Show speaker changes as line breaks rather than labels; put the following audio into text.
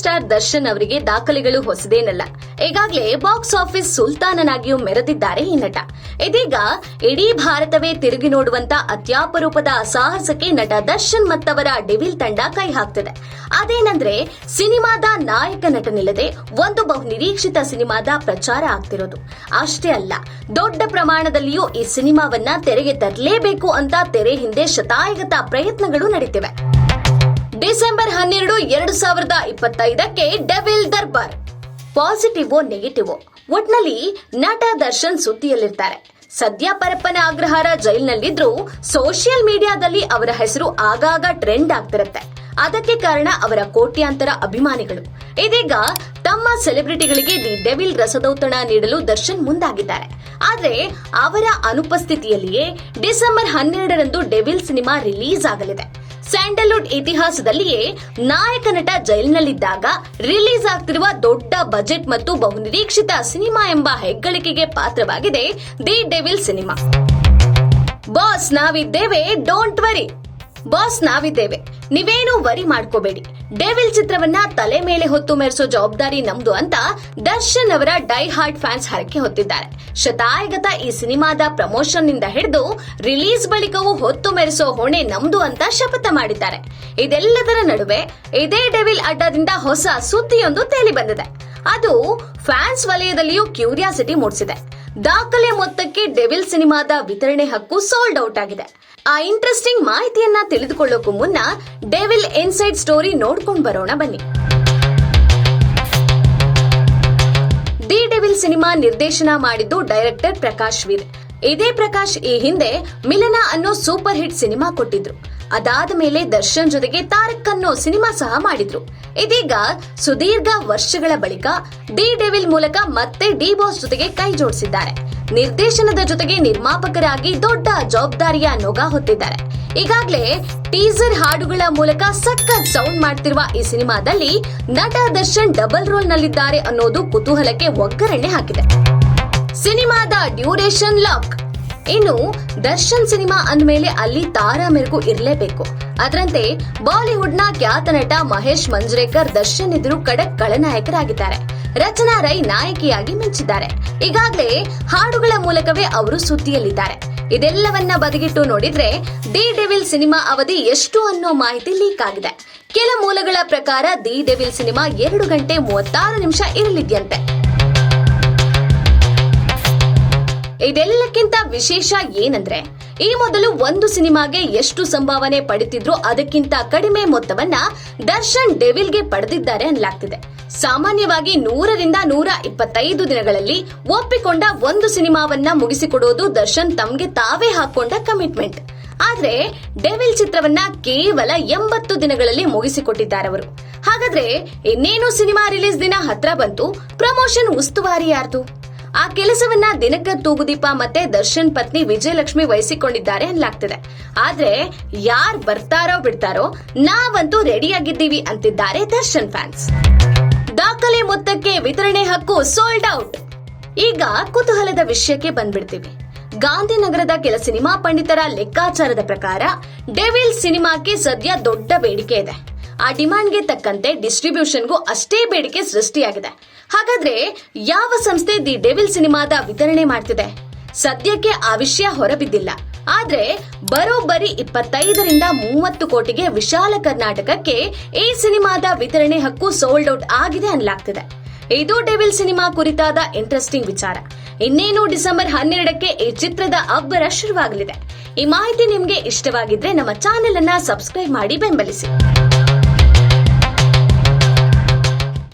Star Darshan ಅವರಿಗೆ ದಾಖಲೆಗಳು ಹೊಸದೇನಲ್ಲ. ಈಗಾಗಲೇ ಬಾಕ್ಸ್ ಆಫೀಸ್ ಸುಲ್ತಾನನಾಗಿಯೂ ಮೆರೆದಿದ್ದಾರೆ ಈ ನಟ. ಇದೀಗ ಇಡೀ ಭಾರತವೇ ತಿರುಗಿ ನೋಡುವಂತ ಅತ್ಯಾಪರೂಪದ ಸಾಹಸಕ್ಕೆ ನಟ ದರ್ಶನ್ ಮತ್ತವರ ಡೆವಿಲ್ ತಂಡ ಕೈ ಹಾಕ್ತಿದೆ. ಅದೇನಂದ್ರೆ ಸಿನಿಮಾದ ನಾಯಕ ನಟನಿಲ್ಲದೆ ಒಂದು ಬಹು ನಿರೀಕ್ಷಿತ ಸಿನಿಮಾದ ಪ್ರಚಾರ ಆಗ್ತಿರೋದು. ಅಷ್ಟೇ ಅಲ್ಲ, ದೊಡ್ಡ ಪ್ರಮಾಣದಲ್ಲಿಯೂ ಈ ಸಿನಿಮಾವನ್ನ ತೆರೆಗೆ ತರಲೇಬೇಕು ಅಂತ ತೆರೆ ಹಿಂದೆ ಶತಾಯಗತ ಪ್ರಯತ್ನಗಳು ನಡೀತಿವೆ. ಡಿಸೆಂಬರ್ ಹನ್ನೆರಡು ಎರಡು ಸಾವಿರದ ಇಪ್ಪತ್ತೈದಕ್ಕೆ ಡೆವಿಲ್ ದರ್ಬಾರ್. ಪಾಸಿಟಿವ್ ನೆಗೆಟಿವ್, ಒಟ್ನಲ್ಲಿ ನಟ ದರ್ಶನ್ ಸುದ್ದಿಯಲ್ಲಿರ್ತಾರೆ. ಸದ್ಯ ಪರಪ್ಪನ ಅಗ್ರಹಾರ ಜೈಲ್ನಲ್ಲಿದ್ರೂ ಸೋಷಿಯಲ್ ಮೀಡಿಯಾದಲ್ಲಿ ಅವರ ಹೆಸರು ಆಗಾಗ ಟ್ರೆಂಡ್ ಆಗ್ತಿರುತ್ತೆ. ಅದಕ್ಕೆ ಕಾರಣ ಅವರ ಕೋಟ್ಯಾಂತರ ಅಭಿಮಾನಿಗಳು. ಇದೀಗ ತಮ್ಮ ಸೆಲೆಬ್ರಿಟಿಗಳಿಗೆ ದಿ ಡೆವಿಲ್ ರಸದೌತಣ ನೀಡಲು ದರ್ಶನ್ ಮುಂದಾಗಿದ್ದಾರೆ. ಆದರೆ ಅವರ ಅನುಪಸ್ಥಿತಿಯಲ್ಲಿಯೇ ಡಿಸೆಂಬರ್ ಹನ್ನೆರಡರಂದು ಡೆವಿಲ್ ಸಿನಿಮಾ ರಿಲೀಸ್ ಆಗಲಿದೆ. ಸ್ಯಾಂಡಲ್ವುಡ್ ಇತಿಹಾಸದಲ್ಲಿಯೇ ನಾಯಕ ನಟ ಜೈಲಿನಲ್ಲಿದ್ದಾಗ ರಿಲೀಸ್ ಆಗ್ತಿರುವ ದೊಡ್ಡ ಬಜೆಟ್ ಮತ್ತು ಬಹುನಿರೀಕ್ಷಿತ ಸಿನಿಮಾ ಎಂಬ ಹೆಗ್ಗಳಿಕೆಗೆ ಪಾತ್ರವಾಗಿದೆ ದಿ ಡೆವಿಲ್ ಸಿನಿಮಾ. ಬಾಸ್, ನಾವಿದ್ದೇವೆ, ಡೋಂಟ್ ವರಿ. ಬಾಸ್ ನಾವಿದ್ದೇವೆ. ನೀವೇನು ವರಿ ಮಾಡ್ಕೋಬೇಡಿ. ಡೆವಿಲ್ ಚಿತ್ರವನ್ನ ತಲೆ ಮೇಲೆ ಹೊತ್ತು ಮೆರೆಸೋ ಜವಾಬ್ದಾರಿ ನಮ್ದು ಅಂತ ದರ್ಶನ್ ಅವರ ಡೈ ಹಾರ್ಟ್ ಫ್ಯಾನ್ಸ್ ಹರಕೆ ಹೊತ್ತಿದ್ದಾರೆ. ಶತಾಯಗತ ಈ ಸಿನಿಮಾದ ಪ್ರಮೋಷನ್ನಿಂದ ಹಿಡಿದು ರಿಲೀಸ್ ಬಳಿಕವೂ ಹೊತ್ತು ಮೆರೆಸೋ ಹೊಣೆ ನಮ್ದು ಅಂತ ಶಪಥ ಮಾಡಿದ್ದಾರೆ. ಇದೆಲ್ಲದರ ನಡುವೆ ಇದೇ ಡೆವಿಲ್ ಅಡ್ಡದಿಂದ ಹೊಸ ಸುದ್ದಿಯೊಂದು ತೇಲಿ ಬಂದಿದೆ. ಅದು ಫ್ಯಾನ್ಸ್ ವಲಯದಲ್ಲಿಯೂ ಕ್ಯೂರಿಯಾಸಿಟಿ ಮೂಡಿಸಿದೆ. ದಾಖಲೆ ಮೊತ್ತಕ್ಕೆ ಡೆವಿಲ್ ಸಿನಿಮಾದ ವಿತರಣೆ ಹಕ್ಕು ಸೋಲ್ಡ್ ಔಟ್ ಆಗಿದೆ. ಆ ಇಂಟ್ರೆಸ್ಟಿಂಗ್ ಮಾಹಿತಿಯನ್ನ ತಿಳಿದುಕೊಳ್ಳೋಕು ಮುನ್ನ ಡೆವಿಲ್ ಇನ್ಸೈಡ್ ಸ್ಟೋರಿ ನೋಡ್ಕೊಂಡು ಬರೋಣ ಬನ್ನಿ. ದಿ ಡೆವಿಲ್ ಸಿನಿಮಾ ನಿರ್ದೇಶನ ಮಾಡಿದ್ದು ಡೈರೆಕ್ಟರ್ ಪ್ರಕಾಶ್ ವೀರ್ ಇದೇ ಪ್ರಕಾಶ್ ಈ ಹಿಂದೆ ಮಿಲನ ಅನ್ನೋ ಸೂಪರ್ ಹಿಟ್ ಸಿನಿಮಾ ಕೊಟ್ಟಿದ್ರು. ಅದಾದ ಮೇಲೆ ದರ್ಶನ್ ಜೊತೆಗೆ ತಾರಕ್ ಅನ್ನೋ ಸಿನಿಮಾ ಸಹ ಮಾಡಿದ್ರು. ಇದೀಗ ಸುದೀರ್ಘ ವರ್ಷಗಳ ಬಳಿಕ ಡಿ ಡೆವಿಲ್ ಮೂಲಕ ಮತ್ತೆ ಡಿ ಬಾಸ್ ಜೊತೆಗೆ ಕೈ ಜೋಡಿಸಿದ್ದಾರೆ. ನಿರ್ದೇಶನದ ಜೊತೆಗೆ ನಿರ್ಮಾಪಕರಾಗಿ ದೊಡ್ಡ ಜವಾಬ್ದಾರಿಯ ನೊಗ ಹೊತ್ತಿದ್ದಾರೆ. ಈಗಾಗಲೇ ಟೀಸರ್ ಹಾಡುಗಳ ಮೂಲಕ ಸಖತ್ ಸೌಂಡ್ ಮಾಡ್ತಿರುವ ಈ ಸಿನಿಮಾದಲ್ಲಿ ನಟ ದರ್ಶನ್ ಡಬಲ್ ರೋಲ್ ನಲ್ಲಿದ್ದಾರೆ ಅನ್ನೋದು ಕುತೂಹಲಕ್ಕೆ ಒಗ್ಗರಣೆ ಹಾಕಿದೆ. ಸಿನಿಮಾದ ಡ್ಯೂರೇಷನ್ ಲಾಕ್ ಇನ್ನು ದರ್ಶನ್ ಸಿನಿಮಾ ಅಂದ್ಮೇಲೆ ಅಲ್ಲಿ ತಾರಾ ಮೆರುಗು ಇರಲೇಬೇಕು. ಅದರಂತೆ ಬಾಲಿವುಡ್ನ ಖ್ಯಾತ ನಟ ಮಹೇಶ್ ಮಂಜ್ರೇಕರ್ ದರ್ಶನ್ ಎದುರು ಖಡಕ್ ಖಳನಾಯಕರಾಗಿದ್ದಾರೆ. ರಚನಾ ರೈ ನಾಯಕಿಯಾಗಿ ಮಿಂಚಿದ್ದಾರೆ. ಈಗಾಗಲೇ ಹಾಡುಗಳ ಮೂಲಕವೇ ಅವರು ಸುದ್ದಿಯಲ್ಲಿದ್ದಾರೆ. ಇದೆಲ್ಲವನ್ನ ಬದಿಗಿಟ್ಟು ನೋಡಿದ್ರೆ ದಿ ಡೆವಿಲ್ ಸಿನಿಮಾ ಅವಧಿ ಎಷ್ಟು ಅನ್ನೋ ಮಾಹಿತಿ ಲೀಕ್ ಆಗಿದೆ. ಕೆಲ ಮೂಲಗಳ ಪ್ರಕಾರ ದಿ ಡೆವಿಲ್ ಸಿನಿಮಾ ಎರಡು ಗಂಟೆ ಮೂವತ್ತಾರು ನಿಮಿಷ ಇರಲಿದ್ಯಂತೆ. ಇದೆಲ್ಲಕ್ಕಿಂತ ವಿಶೇಷ ಏನಂದ್ರೆ, ಈ ಮೊದಲು ಒಂದು ಸಿನಿಮಾಗೆ ಎಷ್ಟು ಸಂಭಾವನೆ ಪಡೆದಿದ್ರು ಅದಕ್ಕಿಂತ ಕಡಿಮೆ ಮೊತ್ತವನ್ನ ದರ್ಶನ್ ಡೆವಿಲ್ಗೆ ಪಡೆದಿದ್ದಾರೆ ಅನ್ನಲಾಗ್ತಿದೆ. ಸಾಮಾನ್ಯವಾಗಿ ನೂರರಿಂದ ನೂರ ಇಪ್ಪತ್ತೈದು ದಿನಗಳಲ್ಲಿ ಒಪ್ಪಿಕೊಂಡ ಒಂದು ಸಿನಿಮಾವನ್ನ ಮುಗಿಸಿಕೊಡೋದು ದರ್ಶನ್ ತಮ್ಗೆ ತಾವೇ ಹಾಕೊಂಡ ಕಮಿಟ್ಮೆಂಟ್ ಆದ್ರೆ, ಡೆವಿಲ್ ಚಿತ್ರವನ್ನ ಕೇವಲ ಎಂಬತ್ತು ದಿನಗಳಲ್ಲಿ ಮುಗಿಸಿಕೊಟ್ಟಿದ್ದಾರೆ ಅವರು. ಹಾಗಾದ್ರೆ ಇನ್ನೇನು ಸಿನಿಮಾ ರಿಲೀಸ್ ದಿನ ಹತ್ರ ಬಂತು? ಪ್ರಮೋಷನ್ ಉಸ್ತುವಾರಿ ಯಾರ್ದು? ಆ ಕೆಲಸವನ್ನ ದಿನಕ ತೂಗುದೀಪ ಮತ್ತೆ ದರ್ಶನ್ ಪತ್ನಿ ವಿಜಯಲಕ್ಷ್ಮಿ ವಹಿಸಿಕೊಂಡಿದ್ದಾರೆ ಅನ್ಲಾಗ್ತಿದೆ ಆದ್ರೆ ಯಾರ್ ಬರ್ತಾರೋ ಬಿಡ್ತಾರೋ ನಾವಂತೂ ರೆಡಿಯಾಗಿದ್ದೀವಿ ಅಂತಿದ್ದಾರೆ ದರ್ಶನ್ ಫ್ಯಾನ್ಸ್. ದಾಖಲೆ ಮೊತ್ತಕ್ಕೆ ವಿತರಣೆ ಹಕ್ಕು ಸೋಲ್ಡ್ ಔಟ್ ಈಗ ಕುತೂಹಲದ ವಿಷಯಕ್ಕೆ ಬಂದ್ಬಿಡ್ತೀವಿ. ಗಾಂಧಿನಗರದ ಕೆಲ ಸಿನಿಮಾ ಪಂಡಿತರ ಲೆಕ್ಕಾಚಾರದ ಪ್ರಕಾರ ಡೆವಿಲ್ ಸಿನಿಮಾಕ್ಕೆ ಸದ್ಯ ದೊಡ್ಡ ಬೇಡಿಕೆ ಇದೆ. ಆ ಡಿಮಾಂಡ್ಗೆ ತಕ್ಕಂತೆ ಡಿಸ್ಟ್ರಿಬ್ಯೂಷನ್ಗೂ ಅಷ್ಟೇ ಬೇಡಿಕೆ ಸೃಷ್ಟಿಯಾಗಿದೆ. ಹಾಗಾದ್ರೆ ಯಾವ ಸಂಸ್ಥೆ ದಿ ಡೆವಿಲ್ ಸಿನಿಮಾದ ವಿತರಣೆ ಮಾಡ್ತಿದೆ? ಸದ್ಯಕ್ಕೆ ಆ ವಿಷಯ ಹೊರಬಿದ್ದಿಲ್ಲ. ಆದ್ರೆ ಬರೋಬ್ಬರಿ ಇಪ್ಪತ್ತೈದರಿಂದ ಮೂವತ್ತು ಕೋಟಿಗೆ ವಿಶಾಲ ಕರ್ನಾಟಕಕ್ಕೆ ಈ ಸಿನಿಮಾದ ವಿತರಣೆ ಹಕ್ಕು ಸೋಲ್ಡ್ ಔಟ್ ಆಗಿದೆ ಅನ್ಲಾಗ್ತಿದೆ ಇದು ಡೆವಿಲ್ ಸಿನಿಮಾ ಕುರಿತಾದ ಇಂಟ್ರೆಸ್ಟಿಂಗ್ ವಿಚಾರ. ಇನ್ನೇನು ಡಿಸೆಂಬರ್ ಹನ್ನೆರಡಕ್ಕೆ ಈ ಚಿತ್ರದ ಅಬ್ಬರ ಶುರುವಾಗಲಿದೆ. ಈ ಮಾಹಿತಿ ನಿಮ್ಗೆ ಇಷ್ಟವಾಗಿದ್ರೆ ನಮ್ಮ ಚಾನೆಲ್ ಅನ್ನ ಸಬ್ಸ್ಕ್ರೈಬ್ ಮಾಡಿ ಬೆಂಬಲಿಸಿ.